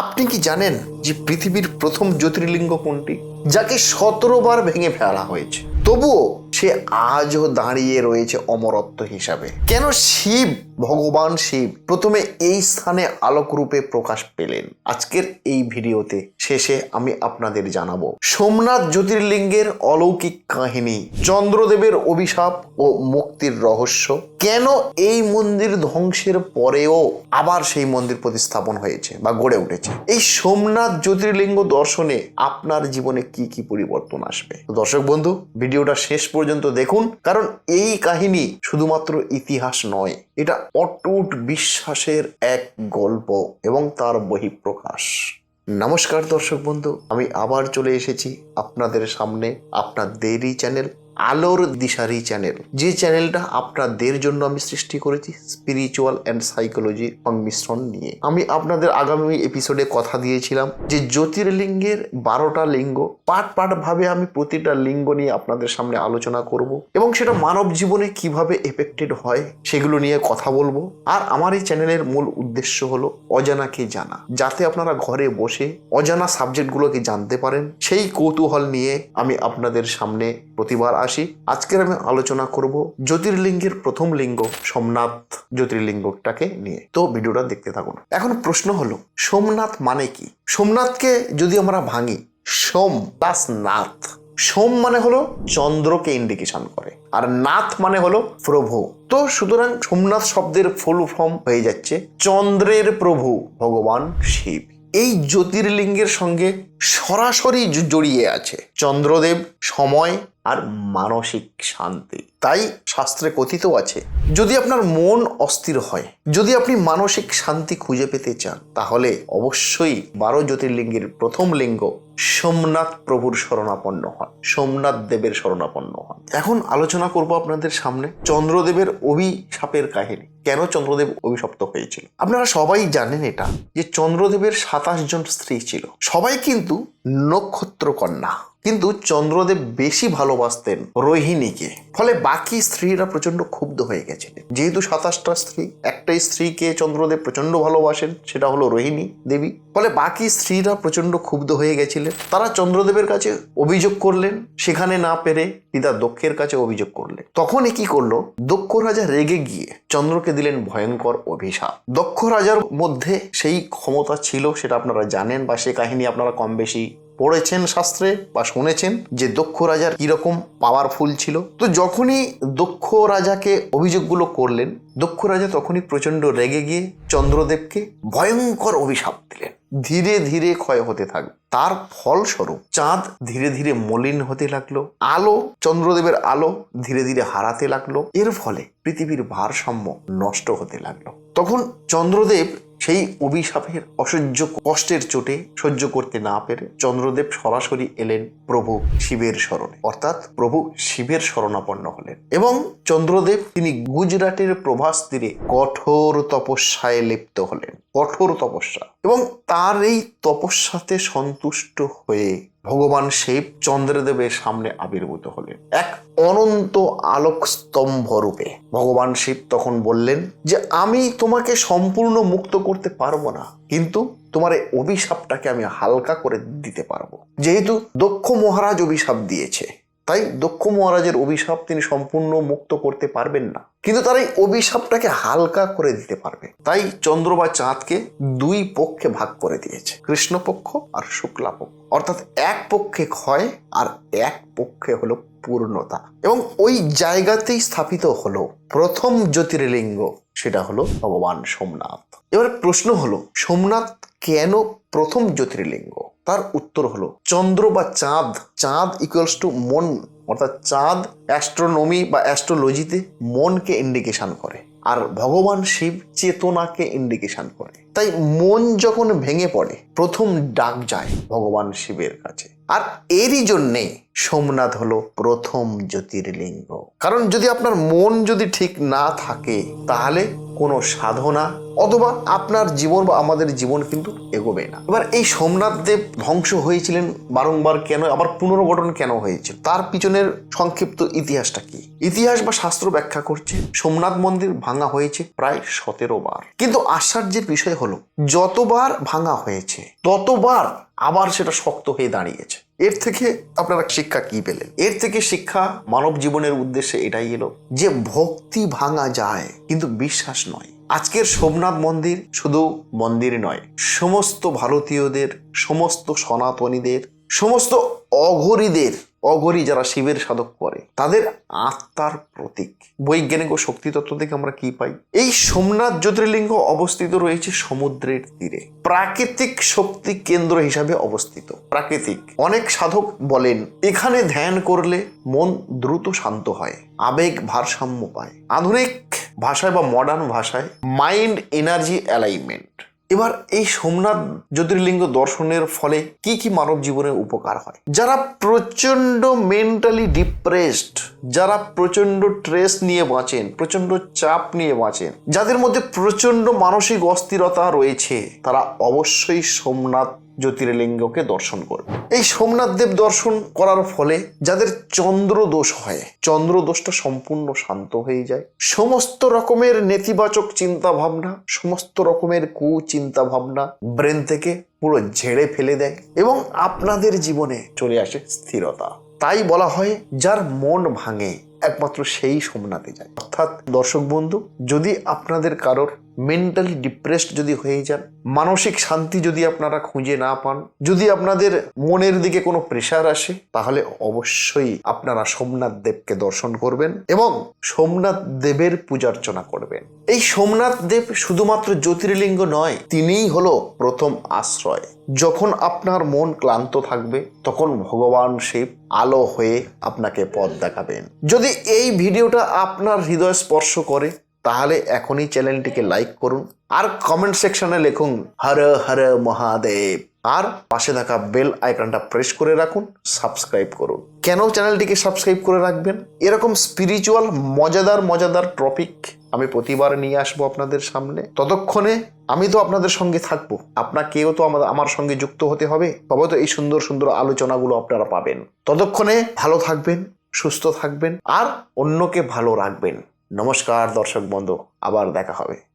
আপনি কি জানেন যে পৃথিবীর প্রথম জ্যোতির্লিঙ্গ কোনটি? যাকে সতেরো বার ভেঙে ফেলা হয়েছে। তবুও সে আজও দাঁড়িয়ে রয়েছে অমরত্ব হিসাবে। কেন শিব, ভগবান শিব, প্রথমে এই স্থানে আলোক রূপে প্রকাশ পেলেন? আজকের এই ভিডিওতে শেষে আমি আপনাদের জানাব, সোমনাথ জ্যোতির্লিঙ্গের অলৌকিক কাহিনী, চন্দ্রদেবের অভিশাপ ও মুক্তির রহস্য। কেন এই মন্দির ধ্বংসের পরেও আবার সেই মন্দির প্রতিস্থাপন হয়েছে বা গড়ে উঠেছে? এই সোমনাথ জ্যোতির্লিঙ্গ দর্শনে আপনার জীবনে কি কি পরিবর্তন আসবে? দর্শক বন্ধু ভিডিওটা শেষ পর্যন্ত দেখুন, কারণ এই কাহিনী শুধুমাত্র ইতিহাস নয়, এটা অটুট বিশ্বাসের এক গল্প এবং তার বহিঃপ্রকাশ। নমস্কার দর্শক বন্ধু, আমি আবার চলে এসেছি আপনাদের সামনে, আপনাদেরই চ্যানেল আলোর দিশারি চ্যানেল যে চ্যানেলটা আপনাদের জন্য আমি সৃষ্টি করেছি স্পিরিচুয়াল অ্যান্ড সাইকোলজির সংমিশ্রণ নিয়ে। আমি আপনাদের আগামী এপিসোডে কথা দিয়েছিলাম যে জ্যোতির্লিঙ্গের বারোটা লিঙ্গ, পাট পাট ভাবে আমি প্রতিটা লিঙ্গ নিয়ে আপনাদের সামনে আলোচনা করব এবং সেটা মানব জীবনে কীভাবে এফেক্টেড হয় সেগুলো নিয়ে কথা বলব। আর আমার এই চ্যানেলের মূল উদ্দেশ্য হলো অজানাকে জানা, যাতে আপনারা ঘরে বসে অজানা সাবজেক্টগুলোকে জানতে পারেন। সেই কৌতূহল নিয়ে আমি আপনাদের সামনে প্রতিবার আসি আজকের আমি আলোচনা করব জ্যোতির্লিঙ্গের প্রথম লিঙ্গ সোমনাথ জ্যোতির্লিঙ্গটাকে নিয়ে। তো ভিডিওটা দেখতে থাকুন। এখন প্রশ্ন হলো, সোমনাথ মানে কি? সোমনাথকে যদি আমরা ভাঙি, সোম প্লাস নাথ। সোম মানে হলো চন্দ্রকে ইন্ডিকেশন করে, আর নাথ মানে হলো প্রভু। তো সুতরাং সোমনাথ শব্দের ফুল ফর্ম হয়ে যাচ্ছে চন্দ্রের প্রভু, ভগবান শিব। এই জ্যোতির্লিঙ্গের সঙ্গে সরাসরি জড়িয়ে আছে। চন্দ্রদেব সময় আর মানসিক শান্তি। তাই শাস্ত্রে কথিত আছে, যদি আপনার মন অস্থির হয়, যদি আপনি মানসিক শান্তি খুঁজে পেতে চান, তাহলে অবশ্যই বারো জ্যোতির্লিঙ্গের প্রথম লিঙ্গ সোমনাথ প্রভুর শরণাপন্ন হন, সোমনাথ দেবের শরণাপন্ন হন। এখন আলোচনা করব আপনাদের সামনে চন্দ্রদেবের অভিশাপের কাহিনী। কেন চন্দ্রদেব অভিশপ্ত হয়েছিল? আপনারা সবাই জানেন এটা, যে চন্দ্রদেবের সাতাশ জন স্ত্রী ছিল। সবাই কিন্তু নক্ষত্র কন্যা কিন্তু চন্দ্রদেব বেশি ভালোবাসতেন রোহিণীকে। ফলে বাকি স্ত্রীরা প্রচণ্ড ক্ষুব্ধ হয়ে গেছিলেন যেহেতু সাতাশটা স্ত্রী, একটাই স্ত্রীকে চন্দ্রদেব প্রচণ্ড ভালোবাসেন, সেটা হলো রোহিণী দেবী। ফলে বাকি স্ত্রীরা প্রচণ্ড ক্ষুব্ধ হয়ে গেছিলেন। তারা চন্দ্রদেবের কাছে অভিযোগ করলেন, সেখানে না পেরে পিতা দক্ষের কাছে অভিযোগ করলেন। তখনই কি করল? দক্ষ রাজা রেগে গিয়ে চন্দ্রকে দিলেন ভয়ঙ্কর অভিশাপ। দক্ষ রাজার মধ্যে সেই ক্ষমতা ছিল, সেটা আপনারা জানেন, বা সে কাহিনী আপনারা কম বেশি পড়েছেন শাস্ত্রে বা শুনেছেন যে দক্ষ রাজার কীরকম পাওয়ারফুল ছিল। তো যখনই দক্ষ রাজাকে অভিযোগগুলো করলেন, দক্ষ রাজা তখনই প্রচণ্ড রেগে গিয়ে চন্দ্রদেবকে ভয়ঙ্কর অভিশাপ দিলেন। ধীরে ধীরে ক্ষয় হতে থাকবে তার ফলস্বরূপ চাঁদ ধীরে ধীরে মলিন হতে লাগল, আলো, চন্দ্রদেবের আলো ধীরে ধীরে হারাতে লাগল। এর ফলে পৃথিবীর ভারসাম্য নষ্ট হতে লাগল। তখন চন্দ্রদেব সেই অভিশাপের অসহ্য কষ্টের চোটে সহ্য করতে না পেরে চন্দ্রদেব সরাসরি এলেন প্রভু শিবের শরণে অর্থাৎ প্রভু শিবের শরণাপন্ন হলেন এবং চন্দ্রদেব তিনি গুজরাটের প্রভাস তীরে কঠোর তপস্যায় লিপ্ত হলেন। কঠোর তপস্যা। এবং তার এই তপস্যাতে সন্তুষ্ট হয়ে ভগবান শিব চন্দ্রদেবের সামনে আবির্ভূত হলেন। এক অনন্ত আলোক স্তম্ভ রূপে। ভগবান শিব তখন বললেন যে, আমি তোমাকে সম্পূর্ণ মুক্ত করতে পারব না, কিন্তু তোমার এই অভিশাপটাকে আমি হালকা করে দিতে পারব। যেহেতু দক্ষ মহারাজ অভিশাপ দিয়েছে তাই দক্ষ মহারাজের অভিশাপ তিনি সম্পূর্ণ মুক্ত করতে পারবেন না। কিন্তু তার এই অভিশাপটাকে হালকা করে দিতে পারবে। তাই চন্দ্র বা চাঁদকে দুই পক্ষে ভাগ করে দিয়েছে। কৃষ্ণপক্ষ আর শুক্লা পক্ষ অর্থাৎ এক পক্ষে ক্ষয় আর এক পক্ষে হলো পূর্ণতা। এবং ওই জায়গাতেই স্থাপিত হলো প্রথম জ্যোতির্লিঙ্গ। সেটা হলো ভগবান সোমনাথ। এবার প্রশ্ন হলো, সোমনাথ কেন প্রথম জ্যোতির্লিঙ্গ? তার উত্তর হলো, চন্দ্র বা চাঁদ চাঁদ ইকুয়ালস টু মন, অর্থাৎ চাঁদ অ্যাস্ট্রোনমি বা অ্যাস্ট্রোলজিতে মনকে ইন্ডিকেশন করে, আর ভগবান শিব চেতনাকে ইন্ডিকেশন করে। তাই মন যখন ভেঙে পড়ে, প্রথম ডাক যায় ভগবান শিবের কাছে। আর এরই জন্যে সোমনাথ হলো প্রথম জ্যোতির্লিঙ্গ। কারণ যদি আপনার মন যদি ঠিক না থাকে, তাহলে কোনো সাধনা অথবা আপনার জীবন বা আমাদের জীবন কিন্তু এগোবে না। এবার এই সোমনাথ দেব ধ্বংস হয়েছিলেন বারংবার কেন? আবার পুনর্গঠন কেন হয়েছিল? তার পিছনের সংক্ষিপ্ত ইতিহাসটা কি? ইতিহাস বা শাস্ত্র ব্যাখ্যা করছে, সোমনাথ মন্দির ভাঙা হয়েছে প্রায় সতেরো বার। কিন্তু আশ্চর্যের বিষয় হলো, যতবার ভাঙা হয়েছে, ততবার আবার সেটা শক্ত হয়ে দাঁড়িয়েছে। এর থেকে আপনারা শিক্ষা কি পেলেন? এর থেকে শিক্ষা মানব জীবনের উদ্দেশ্যে এটাই এলো যে ভক্তি ভাঙা যায়, কিন্তু বিশ্বাস নয়। আজকের সোমনাথ মন্দির শুধু মন্দির নয়, সমস্ত ভারতীয়দের, সমস্ত সনাতনীদের, সমস্ত অঘরীদের, অঘরী যারা শিবের সাধক করে, তাদের আত্মার প্রতীক। বৈজ্ঞানিক ও শক্তিতত্ত্ব থেকে আমরা কি পাই? এই সোমনাথ জ্যোতির্লিঙ্গ অবস্থিত রয়েছে সমুদ্রের তীরে। প্রাকৃতিক শক্তি কেন্দ্র হিসাবে অবস্থিত। প্রাকৃতিক। অনেক সাধক বলেন, এখানে ধ্যান করলে মন দ্রুত শান্ত হয়, আবেগ ভারসাম্য পায়। আধুনিক ভাষায় বা মডার্ন ভাষায় মাইন্ড এনার্জি অ্যালাইনমেন্ট এবার এই সোমনাথ জ্যোতির্লিঙ্গ দর্শনের ফলে কি কি মানব জীবনের উপকার হয়? যারা প্রচণ্ড মেন্টালি ডিপ্রেসড যারা প্রচণ্ড স্ট্রেস নিয়ে বাঁচেন প্রচণ্ড চাপ নিয়ে বাঁচেন, যাদের মধ্যে প্রচণ্ড মানসিক অস্থিরতা রয়েছে, তারা অবশ্যই সোমনাথ জ্যোতির্লিঙ্গকে দর্শন করবে। এই সোমনাথ দেব দর্শন করার ফলে যাদের চন্দ্র দোষ হয় চন্দ্র দোষটা সম্পূর্ণ শান্ত হয়ে যায়। সমস্ত রকমের নেতিবাচক চিন্তা ভাবনা সমস্ত রকমের কুচিন্তা ভাবনা ব্রেন থেকে পুরো ঝেড়ে ফেলে দেয় এবং আপনাদের জীবনে চলে আসে স্থিরতা। তাই বলা হয়, যার মন ভাঙে, একমাত্র সেই সোমনাথে যায়। অর্থাৎ দর্শক বন্ধু, যদি আপনাদের কারোর মেন্টালি ডিপ্রেসড যদি হয়ে যান, মানসিক শান্তি যদি আপনারা খুঁজে না পান, যদি আপনাদের মনের দিকে কোনো প্রেশার আসে, তাহলে অবশ্যই আপনারা সোমনাথ দেবকে দর্শন করবেন এবং সোমনাথ দেবের পূজার্চনা করবেন। এই সোমনাথ দেব শুধুমাত্র জ্যোতির্লিঙ্গ নয়, তিনিই হলো প্রথম আশ্রয়। যখন আপনার মন ক্লান্ত থাকবে, তখন ভগবান শিব আলো হয়ে আপনাকে পথ দেখাবেন। যদি এই ভিডিওটা আপনার হৃদয় স্পর্শ করে তাহলে এখনই চ্যানেলটিকে লাইক করুন আর কমেন্ট সেকশনে লিখুন, হর হর মহাদেব আর পাশে থাকা বেল আইকনটা প্রেস করে রাখুন সাবস্ক্রাইব করুন। কেন চ্যানেলটিকে সাবস্ক্রাইব করে রাখবেন? এরকম স্পিরিচুয়াল মজাদার মজাদার টপিক আমি প্রতিবার নিয়ে আসব আপনাদের সামনে। ততক্ষণে আমি তো আপনাদের সঙ্গে থাকব। আপনাকেও তো আমাদের আমার সঙ্গে যুক্ত হতে হবে। তবে তো এই সুন্দর সুন্দর আলোচনাগুলো আপনারা পাবেন। ততক্ষণে ভালো থাকবেন, সুস্থ থাকবেন, আর অন্যকে ভালো রাখবেন। নমস্কার দর্শক বন্ধু আবার দেখা হবে।